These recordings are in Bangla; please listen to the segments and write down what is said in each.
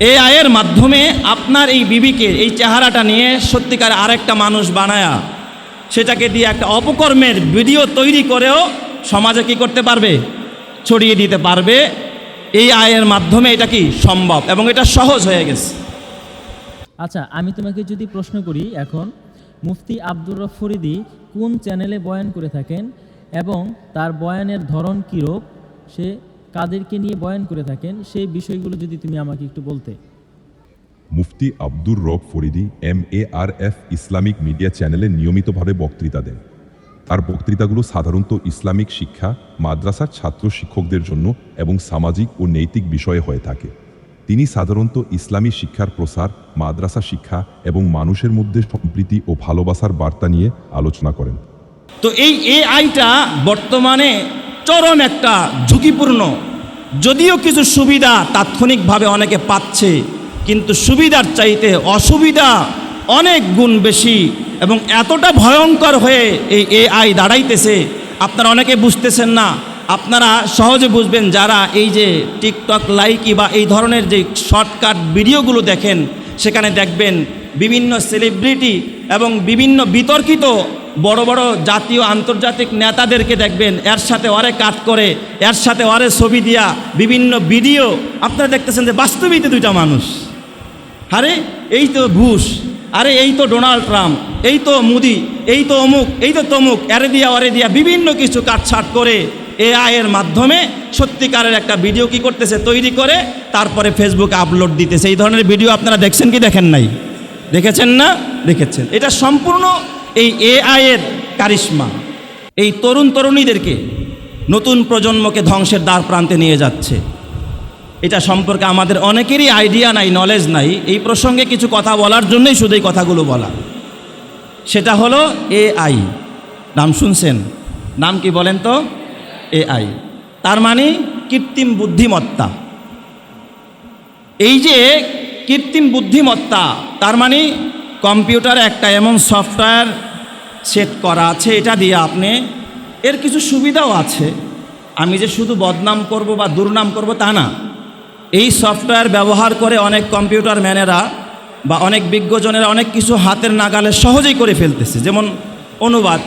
এই আয়ের মাধ্যমে আপনার এই বিবিকে, এই চেহারাটা নিয়ে সত্যিকার আরেকটা মানুষ বানায়া, সেটাকে দিয়ে একটা অপকর্মের ভিডিও তৈরি করেও সমাজে কি করতে পারবে? ছড়িয়ে দিতে পারবে। এই আয়ের মাধ্যমে এটা কি সম্ভব? এবং এটা সহজ হয়ে গেছে। আচ্ছা আমি তোমাকে যদি প্রশ্ন করি এখন, মুফতি আব্দুর রফ ফরিদি কোন চ্যানেলে বয়ান করে থাকেন এবং তার বয়ানের ধরন কীরূপ সে কাদেরকে নিয়ে বয়ান করে থাকেন সেই বিষয়গুলো যদি তুমি আমাকে একটু বলতে। Mufti Abdur Rob Faridi M A R F Islamic media চ্যানেলে নিয়মিতভাবে বক্তৃতা দেন। তার বক্তৃতাগুলো সাধারণত ইসলামিক শিক্ষা মাদ্রাসার ছাত্র শিক্ষকদের জন্য এবং সামাজিক ও নৈতিক বিষয়ে হয়ে থাকে। তিনি সাধারণত ইসলামী শিক্ষার প্রসার মাদ্রাসা শিক্ষা এবং মানুষের মধ্যে সম্প্রীতি ও ভালোবাসার বার্তা নিয়ে আলোচনা করেন। তো এই এআইটা বর্তমানে চরম একটা ঝুঁকিপূর্ণ। যদিও কিছু সুবিধা তাৎক্ষণিকভাবে অনেকে পাচ্ছে, কিন্তু সুবিধার চাইতে অসুবিধা অনেক গুণ বেশি এবং এতটা ভয়ঙ্কর হয়ে এই এআই দাঁড়াইতেছে, আপনারা অনেকে বুঝতেছেন না। আপনারা সহজে বুঝবেন যারা এই যে টিকটক, লাইকি বা এই ধরনের যে শর্টকাট ভিডিওগুলো দেখেন, সেখানে দেখবেন বিভিন্ন সেলিব্রিটি এবং বিভিন্ন বিতর্কিত বড় বড় জাতীয় আন্তর্জাতিক নেতাদেরকে দেখবেন, এর সাথে ওরে কাট করে, এর সাথে ওরে ছবি দিয়া বিভিন্ন ভিডিও। আপনারা দেখতেছেন যে বাস্তবিতে দুইটা মানুষ। আরে, এই তো বুশ, আরে এই তো ডোনাল্ড ট্রাম্প, এই তো মোদি, এই তো অমুক, এই তো তমুক, এরে দিয়া ওরে দিয়া বিভিন্ন কিছু কাটছাট করে এআই এর মাধ্যমে সত্যিকারের একটা ভিডিও কি করতেছে, তৈরি করে, তারপরে ফেসবুকে আপলোড দিতেছে। এই ধরনের ভিডিও আপনারা দেখছেন কি দেখেন নাই? দেখেছেন না? দেখেছেন। এটা সম্পূর্ণ এই এআই এর কারিশ্মা। এই তরুণ তরুণীদেরকে নতুন প্রজন্মকে ধ্বংসের দ্বার প্রান্তে নিয়ে যাচ্ছে। এটা সম্পর্কে আমাদের অনেকেরই আইডিয়া নাই নলেজ নাই। এই প্রসঙ্গে কিছু কথা বলার জন্যই শুধু এই কথাগুলো বলা। সেটা হলো এআই নাম শুনছেন? নাম কি বলেন তো? এআই তার মানে কৃত্রিম বুদ্ধিমত্তা। এই যে কৃত্রিম বুদ্ধিমত্তা তার মানে কম্পিউটার একটা এমন সফটওয়্যার সেট করা আছে, এটা দিয়ে আপনি, এর কিছু সুবিধাও আছে। আমি যে শুধু বদনাম করব বা দুর্নাম করব তা না। এই সফটওয়্যার ব্যবহার করে অনেক কম্পিউটার ম্যানেরা বা অনেক বিজ্ঞজনেরা অনেক কিছু হাতের নাগালে সহজেই করে ফেলতেছে। যেমন অনুবাদ,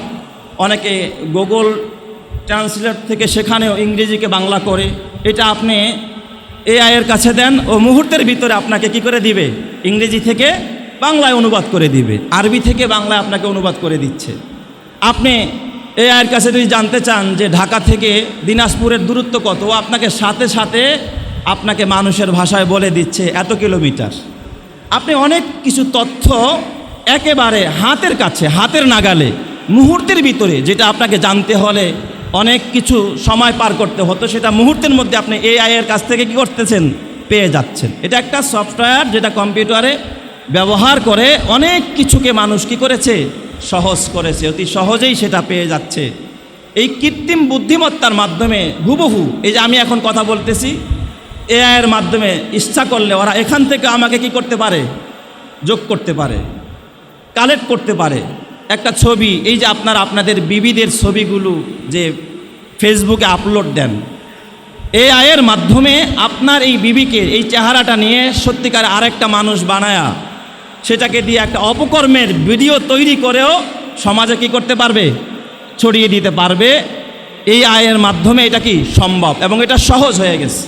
অনেকে গুগল ট্রান্সলেট থেকে সেখানেও ইংরেজিকে বাংলা করে। এটা আপনি এআই এর কাছে দেন ও মুহূর্তের ভিতরে আপনাকে কি করে দিবে? ইংরেজি থেকে বাংলায় অনুবাদ করে দিবে। আরবি থেকে বাংলায় আপনাকে অনুবাদ করে দিচ্ছে। আপনি এআই এর কাছে যদি জানতে চান যে ঢাকা থেকে দিনাজপুরের দূরত্ব কত আপনাকে সাথে সাথে আপনাকে মানুষের ভাষায় বলে দিচ্ছে এত কিলোমিটার। আপনি অনেক কিছু তথ্য একেবারে হাতের কাছে, হাতের নাগালে, মুহূর্তের ভিতরে, যেটা আপনাকে জানতে হলে অনেক কিছু সময় পার করতে হতো, সেটা মুহূর্তের মধ্যে আপনি এআই এর কাছ থেকে কি করতেছেন? পেয়ে যাচ্ছেন। এটা একটা সফটওয়্যার যেটা কম্পিউটারে ব্যবহার করে অনেক কিছুকে মানুষ কি করেছে? সহজ করেছে, অতি সহজেই সেটা পেয়ে যাচ্ছে। এই কৃত্রিম বুদ্ধিমত্তার মাধ্যমে হুবহু, এই যে আমি এখন কথা বলতেছি এআই এর মাধ্যমে ইচ্ছা করলে ওরা এখান থেকে আমাকে কি করতে পারে? যোগ করতে পারে কালেক্ট করতে পারে। একটা ছবি, এই যে আপনার, আপনাদের বিবিদের ছবিগুলো যে ফেসবুকে আপলোড দেন। এআই এর মাধ্যমে আপনার এই বিবিকে, এই চেহারাটা নিয়ে সত্যিকার আরেকটা মানুষ বানায়া, সেটাকে দিয়ে একটা অপকর্মের ভিডিও তৈরি করেও সমাজে কি করতে পারবে? ছড়িয়ে দিতে পারবে। এই আয়ের মাধ্যমে এটা কি সম্ভব? এবং এটা সহজ হয়ে গেছে।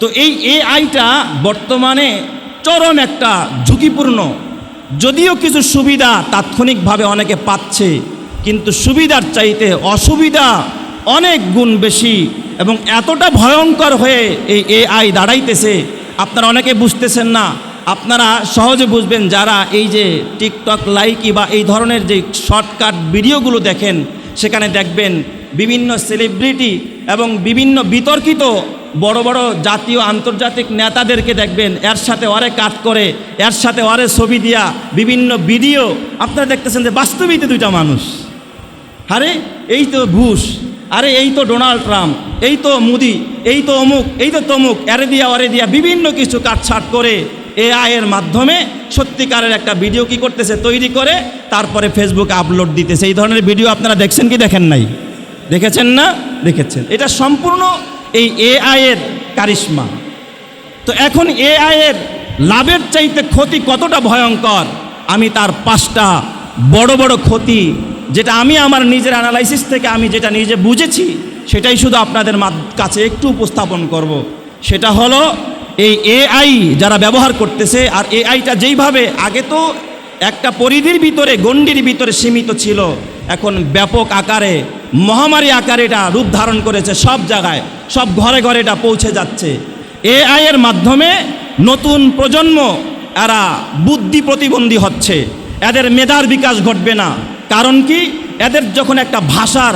তো এই এআইটা বর্তমানে চরম একটা ঝুঁকিপূর্ণ যদিও কিছু সুবিধা তাৎক্ষণিকভাবে অনেকে পাচ্ছে, কিন্তু সুবিধার চাইতে অসুবিধা অনেক গুণ বেশি এবং এতটা ভয়ঙ্কর হয়ে এই এআই দাঁড়াইতেছে, আপনারা অনেকে বুঝতেছেন না। আপনারা সহজে বুঝবেন যারা এই যে টিকটক, লাইকি বা এই ধরনের যে শর্টকাট ভিডিওগুলো দেখেন, সেখানে দেখবেন বিভিন্ন সেলিব্রিটি এবং বিভিন্ন বিতর্কিত বড় বড় জাতীয় আন্তর্জাতিক নেতাদেরকে দেখবেন, এর সাথে ওরে কাট করে, এর সাথে ওরে ছবি দিয়া বিভিন্ন ভিডিও। আপনারা দেখতেছেন যে বাস্তবিক দুইটা মানুষ। আরে, এই তো বুশ আরে এই তো ডোনাল্ড ট্রাম্প, এই তো মোদি, এই তো অমুক, এই তো তমুক, এরে দিয়া ওরে দিয়া বিভিন্ন কিছু কাটছাট করে এআই এর মাধ্যমে সত্যিকারের একটা ভিডিও কি করতেছে, তৈরি করে, তারপরে ফেসবুকে আপলোড দিতেছে। এই ধরনের ভিডিও আপনারা দেখছেন কি দেখেন নাই? দেখেছেন না? দেখেছেন। এটা সম্পূর্ণ এই এআই এর কারিশ্মা তো এখন এআই এর লাভের চাইতে ক্ষতি কতটা ভয়ঙ্কর আমি তার পাঁচটা বড় বড় ক্ষতি, যেটা আমি আমার নিজের অ্যানালাইসিস থেকে আমি যেটা নিজে বুঝেছি, সেটাই শুধু আপনাদের কাছে একটু উপস্থাপন করব। সেটা হলো, এই এআই যারা ব্যবহার করতেছে, আর এআইটা যেইভাবে আগে তো একটা পরিধির ভিতরে, গণ্ডির ভিতরে সীমিত ছিল এখন ব্যাপক আকারে, মহামারী আকারে এটা রূপ ধারণ করেছে সব জায়গায়, সব ঘরে ঘরে এটা পৌঁছে যাচ্ছে। এআইয়ের মাধ্যমে নতুন প্রজন্ম, এরা বুদ্ধি প্রতিবন্ধী হচ্ছে। এদের মেধার বিকাশ ঘটবে না। কারণ কি? এদের যখন একটা ভাষার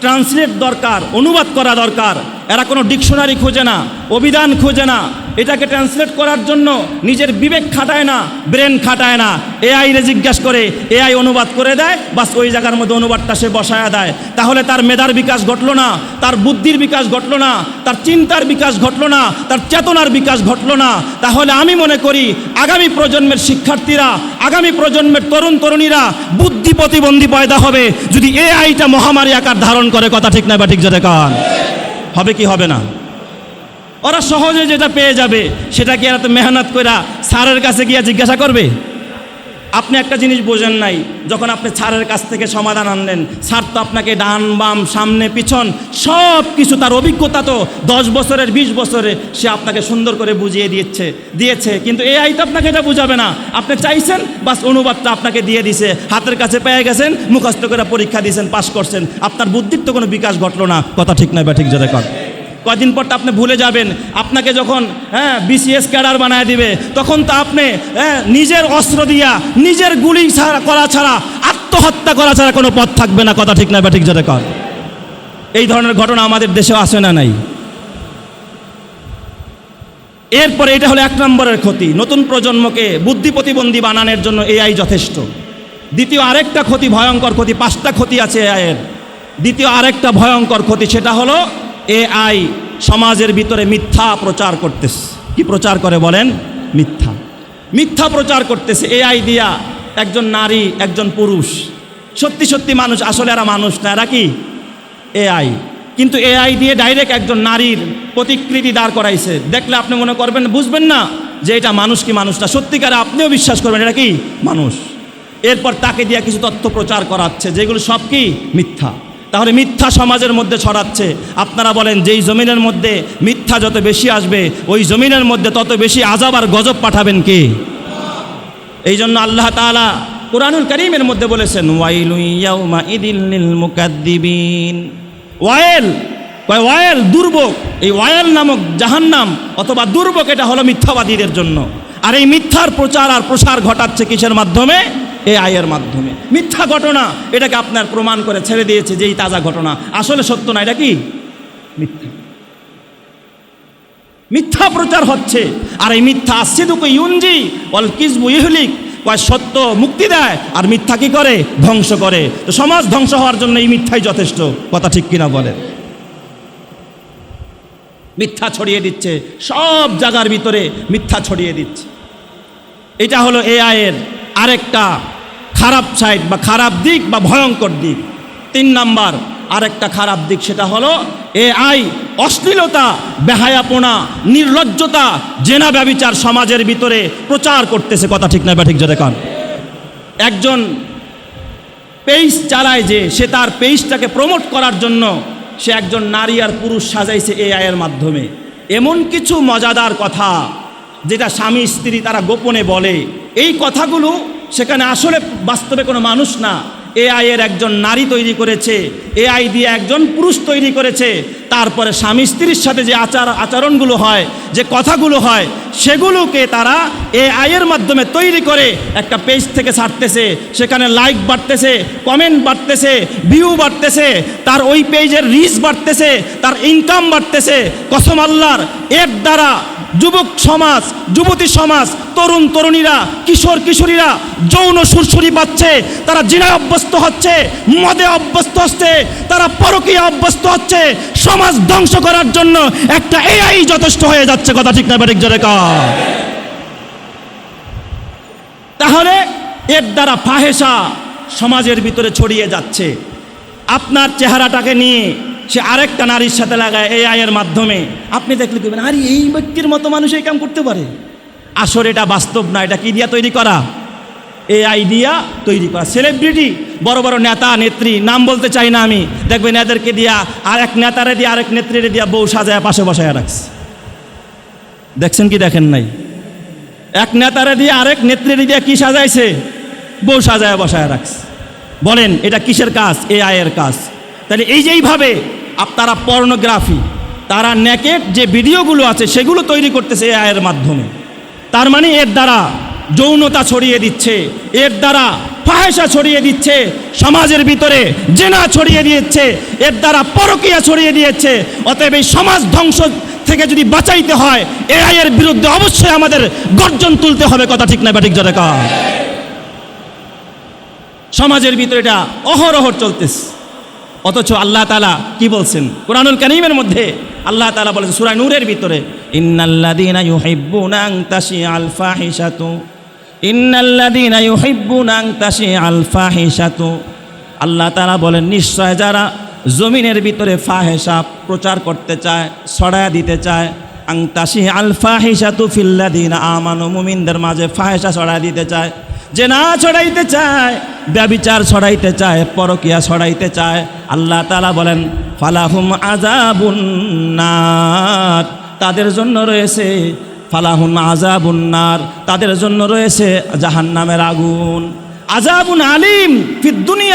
ট্রান্সলেট দরকার, অনুবাদ করা দরকার এরা কোনো ডিকশনারি খোঁজে না, অভিধান খোঁজে না। এটাকে ট্রান্সলেট করার জন্য নিজের বিবেক খাটায় না, ব্রেন খাটায় না। এআই রে জিজ্ঞাসা করে, এআই অনুবাদ করে দেয়, বাস ওই জায়গার মধ্যে অনুবাদটা সে বসায়া দেয়। তাহলে তার মেধার বিকাশ ঘটলো না, তার বুদ্ধির বিকাশ ঘটলো না, তার চিন্তার বিকাশ ঘটলো না, তার চেতনার বিকাশ ঘটলো না। তাহলে আমি মনে করি, আগামী প্রজন্মের শিক্ষার্থীরা, আগামী প্রজন্মের তরুণ তরুণীরা বুদ্ধি প্রতিবন্ধী পয়দা হবে। যদি এআইটা মহামারী আকার ধারণ করে, কথা ঠিক না বা ঠিক যেটা কান। হবে কি হবে না? ওরা সহজে যেটা পেয়ে যাবে সেটা কি এরা তো মেহনত করে স্যারের কাছে গিয়ে জিজ্ঞাসা করবে? আপনি একটা জিনিস বোঝেন নাই, যখন আপনি ছাড়ের কাছ থেকে সমাধান আনলেন, স্যার তো আপনাকে ডান, বাম, সামনে, পিছন সব কিছু, তার অভিজ্ঞতা তো দশ বছরের, বিশ বছরে সে আপনাকে সুন্দর করে বুঝিয়ে দিয়েছে দিয়েছে। কিন্তু এআই তো আপনাকে এটা বুঝাবে না। আপনি চাইছেন, বাস অনুবাদটা আপনাকে দিয়ে দিছে, হাতের কাছে পেয়ে গেছেন, মুখস্থ করে পরীক্ষা দিয়েছেন, পাশ করছেন। আপনার বুদ্ধির তো কোনো বিকাশ ঘটলো না, কথা ঠিক নয় বা ঠিক যেটা কর। কদিন পর তো আপনি ভুলে যাবেন। আপনাকে যখন হ্যাঁ বিসিএস ক্যাডার বানায় দিবে, তখন তো আপনি হ্যাঁ নিজের অস্ত্র দিয়া, নিজের গুলি ছাড়া, করা ছাড়া, আত্মহত্যা করা ছাড়া কোনো পথ থাকবে না, কথা ঠিক না বা ঠিক যেটা কর। এই ধরনের ঘটনা আমাদের দেশে আসে না নাই। এরপরে এটা হলো এক নম্বরের ক্ষতি। নতুন প্রজন্মকে বুদ্ধি প্রতিবন্ধী বানানোর জন্য এআই যথেষ্ট। দ্বিতীয় আরেকটা ক্ষতি, ভয়ঙ্কর ক্ষতি, পাঁচটা ক্ষতি আছে এআইয়ের দ্বিতীয় আরেকটা ভয়ঙ্কর ক্ষতি, সেটা হলো এআই সমাজের ভিতরে মিথ্যা প্রচার করতেছে। কি প্রচার করে বলেন? মিথ্যা। মিথ্যা প্রচার করতেছে এআই দিয়া একজন নারী, একজন পুরুষ। সত্যি সত্যি মানুষ, আসলে এরা মানুষ না, এরা কি? এআই। কিন্তু এআই দিয়ে ডাইরেক্ট একজন নারীর প্রতিকৃতি দাঁড় করাইছে। দেখলে আপনি মনে করবেন, বুঝবেন না যে এটা মানুষ কি মানুষ না। সত্যিকারে আপনিও বিশ্বাস করবেন, এটা কি? মানুষ। এরপর তাকে দিয়ে কিছু তথ্য প্রচার করাচ্ছে, যেগুলো সব কি? মিথ্যা। তাহলে মিথ্যা সমাজের মধ্যে ছড়াচ্ছে। আপনারা বলেন, যেই জমিনের মধ্যে মিথ্যা যত বেশি আসবে, ওই জমিনের মধ্যে তত বেশি আজাব আর গজব পাঠাবেন কে? এই জন্য আল্লাহ তাআলা কোরআনুল করিমের মধ্যে বলেছেন, ওয়াইলু ওয়াইল ওয়াইল, দুর্ভোগ। এই ওয়াইল নামক জাহান্নাম অথবা দুর্ভোগ এটা হলো মিথ্যাবাদীদের জন্য। আর এই মিথ্যার প্রচার আর প্রসার ঘটাচ্ছে কিসের মাধ্যমে? এ আয়ের মাধ্যমে। মিথ্যা ঘটনা, এটাকে আপনার প্রমাণ করে ছেড়ে দিয়েছে যে এই তাজা ঘটনা। আসলে সত্য না, এটা কি? মিথ্যা। মিথ্যা প্রচার হচ্ছে। আর এই মিথ্যা আসিদুক ইউনজি অল কিসবু ইহলিক, কয় সত্য মুক্তি দেয়, আর মিথ্যা কি করে? ধ্বংস করে। তো সমাজ ধ্বংস হওয়ার জন্য এই মিথ্যাই যথেষ্ট। কথা ঠিক কিনা বলে মিথ্যা ছড়িয়ে দিচ্ছে। সব জায়গার ভিতরে মিথ্যা ছড়িয়ে দিচ্ছে। এটা হলো এআই এর আরেকটা খারাপ সাইড বা খারাপ দিক বা ভয়ঙ্কর দিক। তিন নাম্বার, আরেকটা খারাপ দিক সেটা হলো এআই, অশ্লীলতা, বেহায়াপনা, নির্লজ্জতা, জেনা ব্যবিচার সমাজের ভিতরে প্রচার করতেছে। কথা ঠিক না বা ঠিক জোরে কান। একজন পেজ চালায় যে, সে তার পেজটাকে প্রমোট করার জন্য সে একজন নারী আর পুরুষ সাজাইছে এআই এর মাধ্যমে। এমন কিছু মজাদার কথা যেটা স্বামী স্ত্রী তারা গোপনে বলে। এই কথাগুলো সেখানে আসলে বাস্তবে কোনো মানুষ না। এআই এর একজন নারী তৈরি করেছে। এআই দিয়ে একজন পুরুষ তৈরি করেছে। তারপরে স্বামী স্ত্রীর সাথে যে আচার আচরণগুলো হয়, যে কথাগুলো হয়, সেগুলোকে তারা এআই এর মাধ্যমে তৈরি করে একটা পেজ থেকে ছাড়তেছে। সেখানে লাইক বাড়তেছে, কমেন্ট বাড়তেছে, ভিউ বাড়তেছে, তার ওই পেজের রিচ বাড়তেছে, তার ইনকাম বাড়তেছে। কসম আল্লাহর, এর দ্বারা যুবক সমাজ, যুবতী সমাজ, তরুণ তরুণীরা, কিশোর কিশোরীরা, যৌন সুরসুরি পাচ্ছে তারা জিনায় অভ্যস্ত হচ্ছে, মদে অভ্যস্ত হচ্ছে, তারা পরকীয় অভ্যস্ত হচ্ছে, সমাজ ধ্বংস করার জন্য একটা এআই যথেষ্ট হয়ে যাচ্ছে, কথা ঠিক না জোরে কর। তাহলে এর দ্বারা ফাহেসা সমাজের ভিতরে ছড়িয়ে যাচ্ছে আপনার চেহারাটাকে নিয়ে সে আরেকটা নারীর সাথে লাগায় এই আয়ের মাধ্যমে। আপনি দেখলে দেবেন আরে এই ব্যক্তির মতো মানুষ এই কাম করতে পারে। আসলে এটা বাস্তব না, এটা কি দিয়া তৈরি করা? এই আইডিয়া তৈরি করা। সেলিব্রিটি বড় বড় নেতা, নেত্রী, নাম বলতে চাই না আমি। দেখবেন এদেরকে দিয়া, আর এক নেতারে দিয়ে, আরেক নেত্রীরে দিয়া বউ সাজায়, পাশে বসায় রাখছে। দেখছেন কি দেখেন নাই? এক নেতারে দিয়ে, আরেক নেত্রীরে দিয়া কি সাজাইছে? বউ সাজায়, বসায় রাখছে। বলেন, এটা কিসের কাজ? এ আয়ের কাজ। তাহলে এই যে এইভাবে আপনারা পর্নোগ্রাফি তারা নেকেট যে ভিডিওগুলো আছে, সেগুলো তৈরি করতেছে এ আয়ের মাধ্যমে। তার মানে এর দ্বারা যৌনতা ছড়িয়ে দিচ্ছে, এর দ্বারা ফাহেসা ছড়িয়ে দিচ্ছে, সমাজের ভিতরে জেনা ছড়িয়ে দিয়েছে এর দ্বারা পরকীয়া ছড়িয়ে দিয়েছে। অতএব এই সমাজ ধ্বংস থেকে যদি বাঁচাইতে হয় এআই এর বিরুদ্ধে অবশ্যই আমাদের গর্জন তুলতে হবে, কথা ঠিক না ব্যাটিক জনকা। সমাজের ভিতরে এটা অহরহর চলতেছে। অথচ আল্লাহ তালা কি বলছেন? কোরআনুল কানিমের মধ্যে আল্লাহ তালা বলেছেন সুরাই নূরের ভিতরে আন তাশিআল ফাহিশাতু আল্লাহ তালা বলেন, নিশ্চয় যারা জমিনের ভিতরে ফাহেসা প্রচার করতে চায়, ছড়ায় দিতে চায় আং তাশি আল ফাহিশাতু ফিল্লাযীনা আমানু, মুমিনদের মাঝে ফাহেসা ছড়ায় দিতে চায়, যে না ছড়াইতে চায় ব্যবিচার ছড়াইতে চায়, পরকিয়া ছড়াইতে চায়। আল্লাহ তালা বলেন, ফালাহুম আজাবুন্নার তাদের জন্য রয়েছে, ফালাহুম আজাবুন্নার তাদের জন্য রয়েছে, জাহান্নামের আগুন। আজাবুন আলিম ফি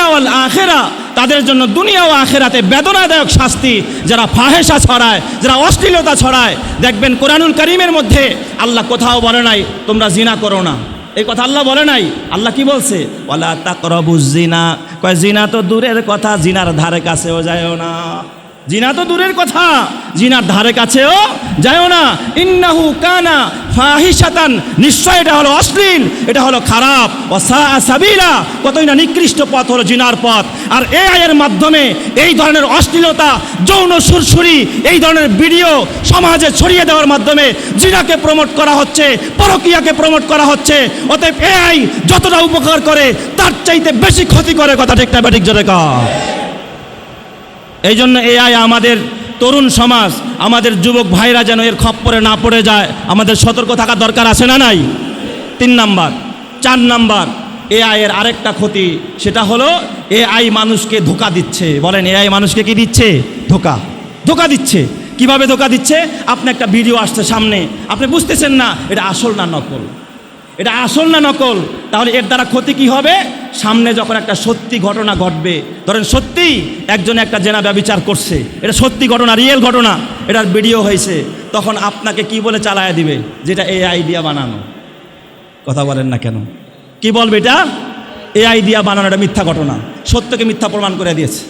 ওয়াল আখেরা। তাদের জন্য দুনিয়া ও আখেরাতে বেদনাদায়ক শাস্তি, যারা ফাহেসা ছড়ায়, যারা অশ্লীলতা ছড়ায়। দেখবেন কোরআনুল করিমের মধ্যে আল্লাহ কোথাও বলে নাই, তোমরা জিনা করো না। এই কথা আল্লাহ বলে নাই। আল্লাহ কি বলছে? ওলা তাকরবু জিনা। কয়, জিনা তো দূরের কথা, জিনার ধারে কাছেও যায়ও না। জিনা তো দূরের কথা। জিনার ধারে কাছেও যায়ও না। ইন্নাহু কানা ফাহিশাতান। নিশ্চয় এটা হলো অশ্লীল, এটা হলো খারাপ। ও সাবিলা, কতই না নিকৃষ্ট পথ হলো জিনার পথ। আর এ আয়ের মাধ্যমে এই ধরনের অশ্লীলতা, যৌন সুরসুরি, এই ধরনের ভিডিও সমাজে ছড়িয়ে দেওয়ার মাধ্যমে জিনাকে প্রমোট করা হচ্ছে, পরকিয়াকে প্রমোট করা হচ্ছে। অতএব এআই যতটা উপকার করে, তার চাইতে বেশি ক্ষতি করে, কথা ঠিক না ব্যাটিক জোরে কর এই জন্য এআই আমাদের তরুণ সমাজ, আমাদের যুবক ভাইরা যেন এর খপ্পরে না পড়ে যায়, আমাদের সতর্ক থাকা দরকার আছে না নাই? তিন নাম্বার, চার নাম্বার, এআই এর আরেকটা ক্ষতি, সেটা হলো এআই মানুষকে ধোকা দিচ্ছে। বলেন, এআই মানুষকে কি দিচ্ছে? ধোকা। ধোকা দিচ্ছে। কীভাবে ধোকা দিচ্ছে? আপনি একটা ভিডিও আসছে সামনে। আপনি বুঝতেছেন না, এটা আসল না নকল। এটা আসল না নকল? তাহলে এর দ্বারা ক্ষতি কি হবে? সামনে যখন একটা সত্যি ঘটনা ঘটবে, ধরেন সত্যি একজন একটা জেনা ব্যবচার করছে, এটা সত্যি ঘটনা রিয়েল ঘটনা, এটার ভিডিও হয়েছে, তখন আপনাকে কি বলে চালায় দিবে? যেটা এ আইডিয়া বানানো। কথা বলেন না কেন? কি বলবে এটা? এ আইডিয়া বানানো এটা মিথ্যা ঘটনা, সত্যকে মিথ্যা প্রমাণ করে দিয়েছে।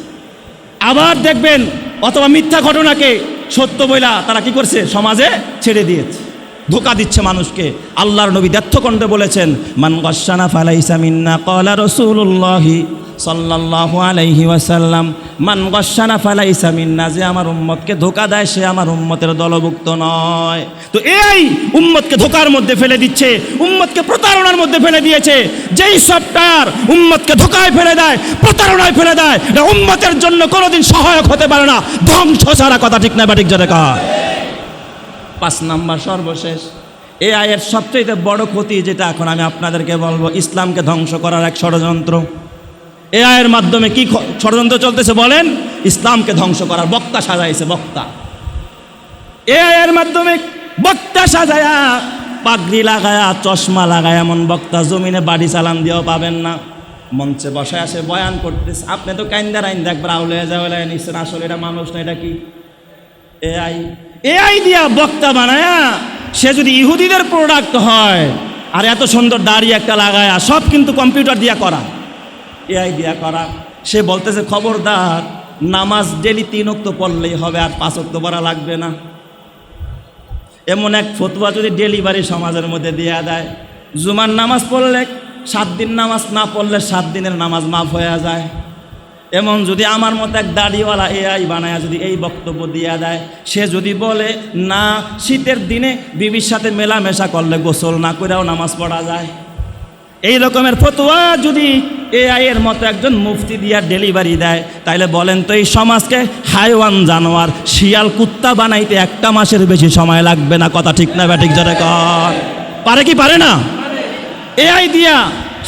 আবার দেখবেন, অথবা মিথ্যা ঘটনাকে সত্য বইলা তারা কি করছে? সমাজে ছেড়ে দিয়েছে। ধোকা দিচ্ছে মানুষকে। আল্লাহর নবী দ্ব্যর্থকণ্ঠে বলেছেন, মান গসানা ফালাইসা মিন্না কলা রসুল্লাহি সাল্লাল্লাহু আলাইহি ওয়াসাল্লাম, মান গসানা ফালাইসা মিন্না যে আমার উম্মতকে ধোকা দেয়, সে আমার উম্মতের দলভুক্ত নয়। তো এই উম্মতকে ধোকার মধ্যে ফেলে দিচ্ছে, উম্মতকে প্রতারণার মধ্যে ফেলে দিয়েছে। যেই সফটওয়্যার উম্মতকে ধোকায় ফেলে দেয়, প্রতারণায় ফেলে দেয় উম্মতের জন্য কোনোদিন সহায়ক হতে পারে না। ধ্বংস ছাড়া কথা ঠিক না ব্যাটিক জোরে কর পাঁচ নাম্বার সর্বশেষ। এ আয়ের সবচেয়ে বড় ক্ষতি যেটা এখন আমি আপনাদেরকে বলব, ইসলামকে ধ্বংস করার এক ষড়যন্ত্র। এ আয়ের মাধ্যমে কি ষড়যন্ত্র চলতেছে বলেন? ইসলামকে ধ্বংস করার বক্তা সাজাইছে বক্তা। এ আয়ের মাধ্যমে বক্তা সাজায়া, পাগড়ি লাগায়া, চশমা লাগায় এমন বক্তা জমিনে বাড়ি চালান দিয়েও পাবেন না। মঞ্চে বসে আসে বয়ান করতেছে। আপনি তো কাইন্দার আইন দেখবার আউলে যাওয়া নিচ্ছেন আসলে এটা মানুষ না, এটা কি? এআই এআই দিয়া বক্তা বানায়া সে যদি ইহুদিদের প্রোডাক্ট হয়, আর এত সুন্দর দাড়ি একটা লাগায়া সব কিন্তু কম্পিউটার দিয়া করা। এআই দিয়া করা। সে বলতেছে, খবরদার, নামাজ ডেলি তিন অক্ত পড়লেই হবে, আর পাঁচ অক্ত পড়া লাগবে না। এমন এক ফতুয়া যদি ডেলিভারি সমাজের মধ্যে দেয়া দেয়। জুমার নামাজ পড়লে সাত দিন নামাজ না পড়লে সাত দিনের নামাজ মাফ হয়ে যায়। এমন যদি আমার মতো এক দাড়িওয়ালা এআই বানায় যদি এই বক্তব্য দিয়া দেয়, সে যদি বলে, না, শীতের দিনে বিবির সাথে মেলামেশা করলে গোসল না করেও নামাজ পড়া যায়? এই রকমের ফতোয়া যদি এআই এর মতো একজন মুফতি দিয়া ডেলিভারি দেয়, তাইলে বলেন তো এই সমাজকে হাইওয়ান জানোয়ার, শিয়াল কুত্তা বানাইতে একটা মাসের বেশি সময় লাগবে না? কথা ঠিক না ব্যাটিক যারা কর। পারে কি পারে না? এআই দিয়া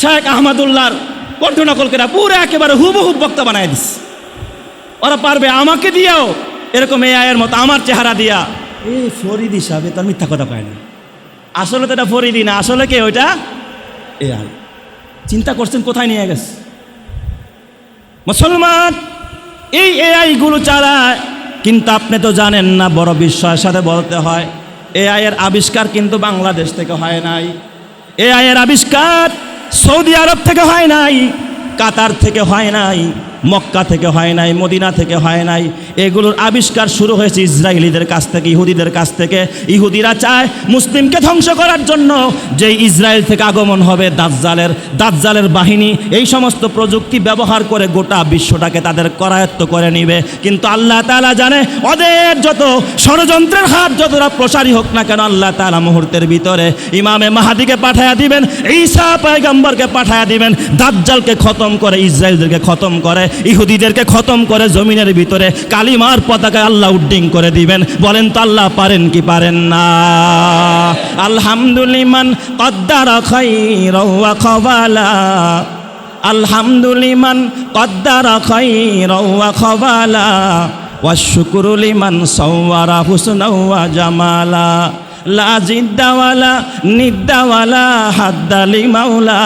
শেখ আহমদুল্লাহর কণ্ঠ নকল করে পুরো একেবারে হুবহু বক্তা বানাই দিস। ওরা পারবে আমাকে দিয়াও, এরকম এআই এর মতো আমার চেহারা দিয়া। এই ফরিদি সাহেব তার মিথ্যা কথা পায় না। আসলে তো এটা ফরিদি না, আসলে কে ওইটা? এআই চিন্তা করছেন কোথায় নিয়ে গেছে? মুসলমান, এই এআই গুলো চালায় কিন্তু আপনি তো জানেন না, বড় বিস্ময়ের সাথে বলতে হয়। এআই এর আবিষ্কার কিন্তু বাংলাদেশ থেকে হয় নাই। এআই এর আবিষ্কার সৌদি আরব থেকে হয় নাই কাতার থেকে হয় নাই। মক্কা থেকে হয় নাই, মদিনা থেকে হয় নাই। এগুলোর আবিষ্কার শুরু হয়েছে ইসরায়েলিদের কাছ থেকে, ইহুদিদের কাছ থেকে। ইহুদিরা চায় মুসলিমকে ধ্বংস করার জন্য যে ইসরায়েল থেকে আগমন হবে দাজ্জালের দাজ্জালের বাহিনী। এই সমস্ত প্রযুক্তি ব্যবহার করে গোটা বিশ্বটাকে তাদের করায়ত্ত করে নিবে। কিন্তু আল্লাহ তালা জানে, ওদের যত ষড়যন্ত্রের হাত যতটা প্রসারী হোক না কেন, আল্লাহ তালা মুহূর্তের ভিতরে ইমামে মাহাদিকে পাঠায়া দিবেন, ঈসা পয়গম্বরকে পাঠায়া দিবেন, দাজ্জালকে খতম করে, ইসরায়েলদেরকে খতম করে। ইহুদিদেরকে খতম করে জমিনের ভিতরে কালিমার পতাকা আল্লাহ উড্ডিং করে দিবেন। বলেন তো আল্লাহ পারেন কি পারেন না? আলহামদুলিমান কদ্দার খবালা আলহামদুলিমান কদ্দার খবালা ওয়াশুকুরুলিমান সৌয়ারা হুসনৌয়া জামালা। লাজিদ্দাওয়ালা নিদ্দাওয়ালা হাদ্দালি মাওলা।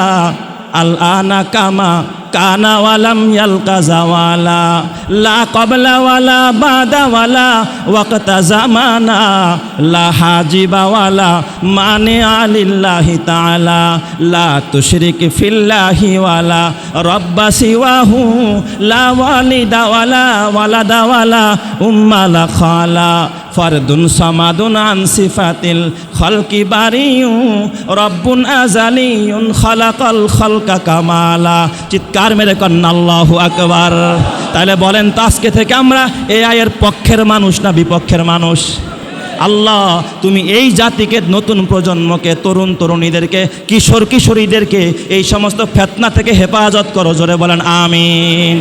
আল আনা কামা كان ولم يلق زوالا لا قبل ولا بعد ولا وقت زمانا لا حاجب ولا مانع لله تعالى لا تشرك في الله ولا رب سواه لا والد ولا ولد ولا أم لا خالا. فرد صمد عن صفات الخلق بريء رب أزلي خلق الخلق كمالا. চিৎকার মেরে কন্যা, আল্লাহু আকবার। তাহলে বলেন, তো থেকে আমরা এ আয়ের পক্ষের মানুষ না বিপক্ষের মানুষ? আল্লাহ, তুমি এই জাতিকে নতুন প্রজন্মকে, তরুণ তরুণীদেরকে, কিশোর কিশোরীদেরকে, এই সমস্ত ফেতনা থেকে হেফাজত করো। জোরে বলেন, আমিন।